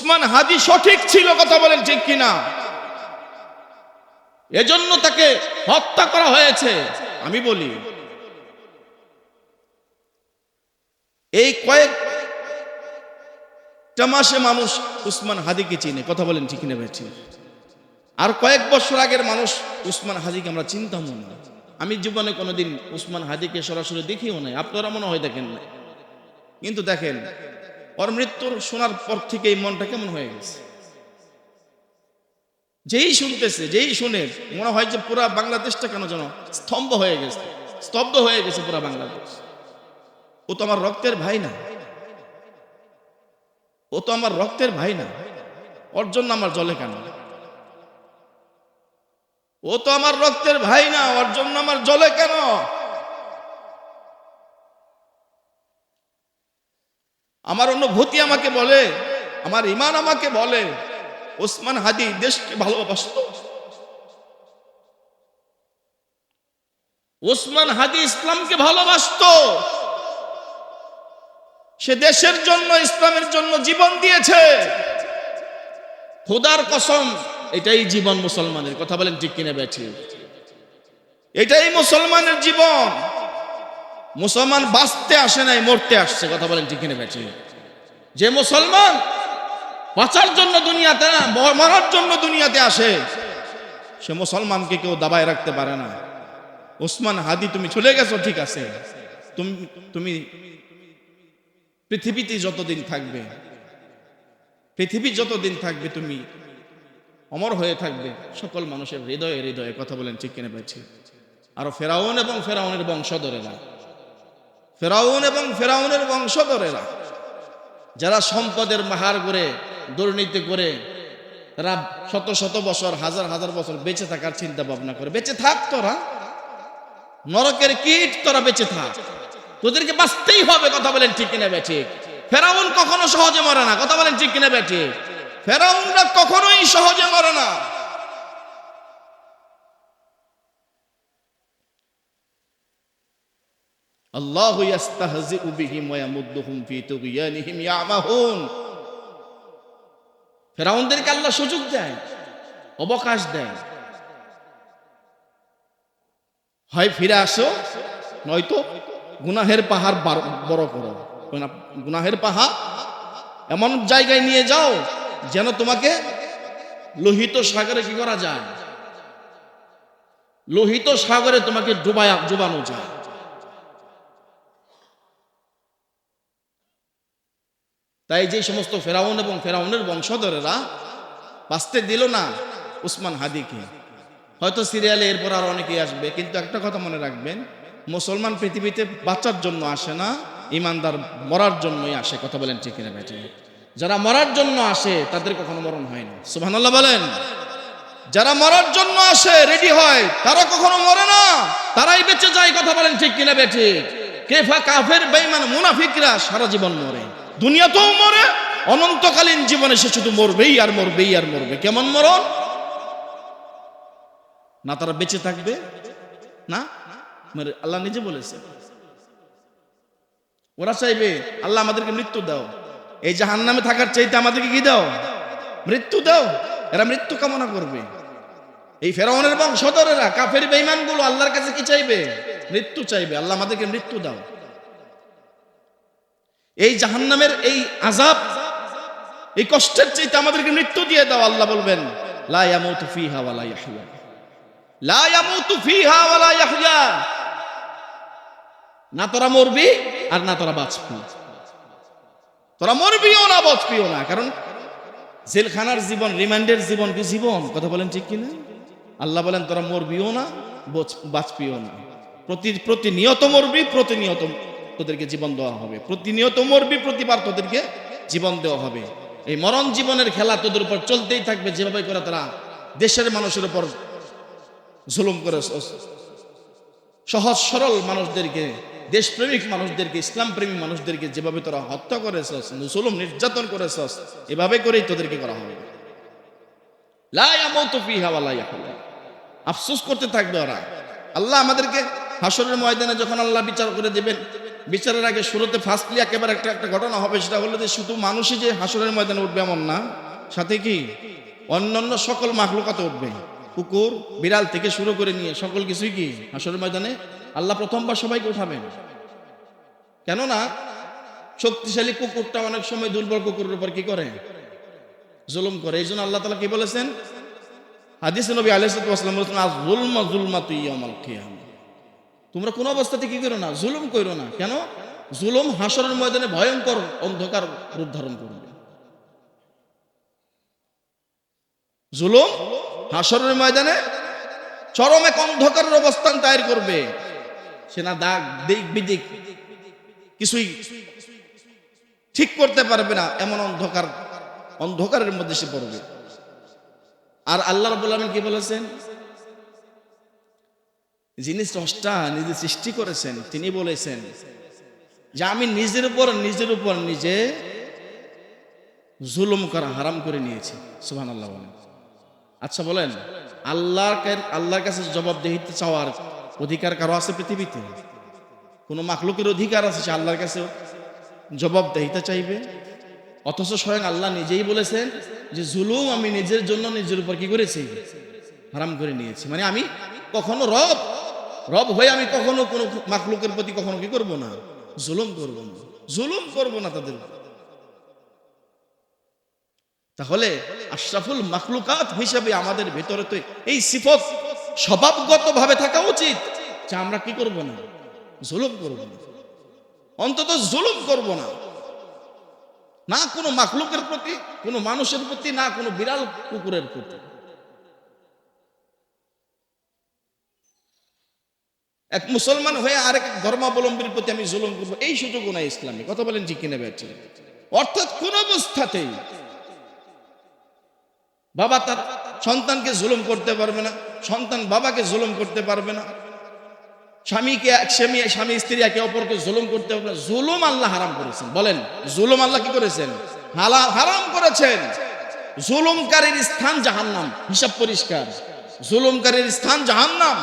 উসমান হাদি সঠিক ছিল কথা বলেন ঠিক কিনা? এজন্য তাকে হত্যা করা হয়েছে। আমি বলি, এই কয়েক মাসে মানুষ উসমান হাদিকে চিনে, কথা বলেন ঠিক কিনা আর কয়েক বছর আগের মানুষ উসমান হাদিকে আমরা চিনতাম না। আমি জীবনে কোনোদিন উসমান হাদিকে সরাসরি দেখিও নাই। আপনারা মনে হয় দেখেন না কিন্তু দেখেন ওর মৃত্যুর শোনার পর থেকে এই মনটা কেমন হয়ে গেছে? যেই শুনতেছে, যেই শুনে, মনে হয় যে পুরা বাংলাদেশটা কেন যেন স্তম্ভ হয়ে গেছে, স্তব্ধ হয়ে গেছে পুরা বাংলাদেশ। ও তো আমার রক্তের ভাই না। ও তো আমার রক্তের ভাই না। ওর জন্য আমার জলে কেন। ও তো আমার রক্তের ভাই না, ওর জন্য আমার জলে কেন? আমার অনুভূতি আমাকে বলে, আমার ইমান আমাকে বলে, ওসমান হাদি দেশকে ভালোবাসত। ওসমান হাদি ইসলামকে ভালোবাসত। সে দেশের জন্য, ইসলামের জন্য জীবন দিয়েছে। খোদার কসম, এটাই জীবন মুসলমানের, কথা বলেন ঠিক কিনে বেছে এটাই মুসলমানের জীবন। মুসলমান বাঁচতে আসে নাই, মরতে আসছে, কথা বলেন ঠিক কিনে বেছে যে মুসলমান বাঁচার জন্য দুনিয়াতে মরার জন্য দুনিয়াতে আসে, সে মুসলমানকে কেউ দাবায় রাখতে পারে না। ওসমান হাদি, তুমি চলে গেছো, ঠিক আছে। তুমি তুমি পৃথিবীতে যতদিন থাকবে, পৃথিবী যতদিন থাকবে, তুমি অমর হয়ে থাকবে। সকল মানুষের হৃদয়ে হৃদয়ে কথা বলেন, ঠিক কিনে পেয়েছি? আরও ফেরাউন এবং ফেরাউনের বংশধরেরা। ফেরাউন এবং ফেরাউনের বংশধরেরা। যারা সম্পদের মাহার করে, দুর্নীতি করে, তারা শত শত বছর, হাজার হাজার বছর বেঁচে থাকার চিন্তা ভাবনা করে। বেঁচে থাক তোরা। নরকের কীট তোরা বেঁচে থাক। তোদেরকে বাঁচতেই হবে, কথা বলেন ঠিক কিনা বেঁচে ফেরাউন কখনো সহজে মরে না, কথা বলেন ঠিক কিনা বেঁচে ফেরাউনরা কখনোই সহজে মরে না। আল্লাহ ইয়াস্তাহজিউ বিহিম ওয়া ইয়ামুদ্দুহুম ফি তুগয়ানিহিম ইয়ামাহুন। ফেরাউনদেরকে আল্লাহ সুযোগ দেয়, অবকাশ দেয়। হয় ফিরে আসো, নয়তো গুনাহের পাহাড় বড় করো। গুনাহের পাহাড় এমন জায়গায় নিয়ে যাও যেন তোমাকে লোহিত সাগরে কি করা যায়? লোহিত সাগরে তোমাকে ডুবায় ডুবানো যায়। তাই যে সমস্ত ফেরাউন এবং ফেরাউনের বংশধরেরা বাঁচতে দিল না উসমান হাদিকে। হয়তো সিরিয়ালে এরপর আর অনেকেই আসবে, কিন্তু একটা কথা মনে রাখবেন, মুসলমান পৃথিবীতে বাঁচার জন্য আসে না, ইমানদার মরার জন্যই আসে, কথা বলেন ঠিক কিনা বেটে যারা মরার জন্য আসে, তাদের কখনো মরণ হয় না। সুবহানাল্লাহ বলেন। যারা মরার জন্য আসে রেডি হয়, তারা কখনো মরে না, তারাই বেঁচে যায়, কথা বলেন ঠিক কিনা বেঠে কেফা কাফের, বেঈমান, মুনাফিকরা সারা জীবন মরে। দুনিয়াতেও মরে, অনন্তকালীন জীবনে সে শুধু মরবেই আর মরবেই আর মরবে। কেমন মরণ? না, তারা বেঁচে থাকবে। না? আল্লাহ নিজে বলেছে। ওরা চাইবে, আল্লাহ আমাদেরকে মৃত্যু দাও। এই জাহান নামে থাকার চাইতে আমাদেরকে কি দাও? মৃত্যু দাও। এরা মৃত্যু কামনা করবে। এই ফেরাউনের বংশধরেরা, কাফের বেঈমানগুলো আল্লাহর কাছে কি চাইবে? মৃত্যু চাইবে। আল্লাহ আমাদেরকে মৃত্যু দাও। এই জাহান্নামের এই আজাব এই কষ্টের চাইতে আমাদেরকে মৃত্যু দিয়ে দাও, আল্লাহ বলবেন না তোরা মরবি আর না তোরা বাঁচবি। তোরা মরবিও না, বাঁচবিও না। কারণ জেলখানার জীবন রিমান্ডের জীবন কি জীবন? কথা বলেন ঠিক কিনা? আল্লাহ বলেন, তোরা মরবিও না, বচ- বাঁচবিও না। প্রতি, প্রতিনিয়ত মরবি, প্রতিনিয়ত তোদেরকে জীবন দেওয়া হবে। প্রতিনিয়ত মরবি প্রতিবার তোদেরকে জীবন দেওয়া হবে। এই মরণ জীবনের খেলা তোদের উপর চলতেই থাকবে, যেভাবে করে তারা দেশের মানুষের উপর জুলুম করে সহজ সরল মানুষদেরকে, দেশপ্রেমিক মানুষদেরকে ইসলাম প্রেমী মানুষদেরকে যেভাবে তোরা হত্যা করেছস জুলুম নির্যাতন করেছস এভাবে করেই তোদেরকে করা হবে। লা ইয়ামুতু ফিহা ওয়া লা আফসোস করতে থাকবে ওরা। আল্লাহ আমাদেরকে হাসরের ময়দানে যখন আল্লাহ বিচার করে দেবেন, বিচারের আগে শুরুতে ফার্স্টলি একেবারে একটা একটা ঘটনা হবে, সেটা হলো যে শুধু মানুষই যে হাসরের ময়দানে উঠবে এমন না, সাথে কি? অন্যান্য সকল মাখলুকাতে উঠবে। কুকুর, বিড়াল থেকে শুরু করে নিয়ে সকল কিছুই কি? হাসরের ময়দানে আল্লাহ প্রথমবার সবাইকে উঠাবেন। কেননা, শক্তিশালী কুকুরটা অনেক সময় দুর্বল কুকুরের উপর কি করে? জুলুম করে। এই জন্য আল্লাহ তালা কি বলেছেন? হাদিস নবী আলাইসালাম বলেছেন, আজ জুলমা জুলমা তুই আমার খেয়াম তোমরা কোন অবস্থাতে কি করো না, জুলুম করো না। কেন? জুলুম হাসরের ময়দানে ভয়ঙ্কর অন্ধকার রূপ ধারণ করবে। জুলুম হাসরের ময়দানে চরম এক অন্ধকারের অবস্থান তৈরি করবে। সে না দাগ, দিক বিদিক কিছুই ঠিক করতে পারবে না, এমন অন্ধকার, অন্ধকারের মধ্যে সে পড়বে। আর আল্লাহ রবুল আলমিন কি বলেছেন? যিনি স্রষ্টা, নিজে সৃষ্টি করেছেন, তিনি বলেছেন যে আমি নিজের উপর নিজের উপর নিজে জুলুম করা হারাম করে নিয়েছি। সুহান আল্লাহ বলেন। আচ্ছা বলেন, আল্লাহর আল্লাহর কাছে জবাবদেহিতে চাওয়ার অধিকার কারও আছে পৃথিবীতে? কোনো মাখলুকের অধিকার আছে সে আল্লাহর কাছে জবাবদেহিতা চাইবে? অথচ স্বয়ং আল্লাহ নিজেই বলেছেন যে জুলুম আমি নিজের জন্য নিজের উপর কি করেছি? হারাম করে নিয়েছি। মানে আমি কখনো রব রব হয়ে আমি কখনো কোনো মাখলুকের প্রতি কখনো কি করব না? জুলুম করব না। জুলুম করব না তাদের তাহলে আশরাফুল মাখলুকাত হিসাবে আমাদের ভেতরে তো এই সিফত স্বভাবগত ভাবে থাকা উচিত যে আমরা কি করব না? জুলুম করব না। অন্তত জুলুম করব না। না কোনো মাখলুকের প্রতি, কোনো মানুষের প্রতি, না কোনো বিড়াল কুকুরের প্রতি। এক মুসলমান হয়ে আরেক ধর্মাবলম্বীর প্রতি আমি জুলুম করব, এই সুযোগও নাই ইসলামে। কথা বলেন ঠিক কিনা ব্যাটি? অর্থাৎ কোন অবস্থাতেই বাবা তার সন্তানকে জুলুম করতে পারবে না, সন্তান বাবাকে জুলুম করতে পারবে না, স্বামীকে, এক স্বামী স্বামী স্ত্রী একে অপরকে জুলুম করতে পারবে না। জুলুম আল্লাহ হারাম করেছেন, বলেন, জুলুম আল্লাহ কি করেছেন? হালা হারাম করেছেন। জুলুমকারীর স্থান জাহান্নাম, হিসাব পরিষ্কার। জুলুমকারীর স্থান জাহান্নাম।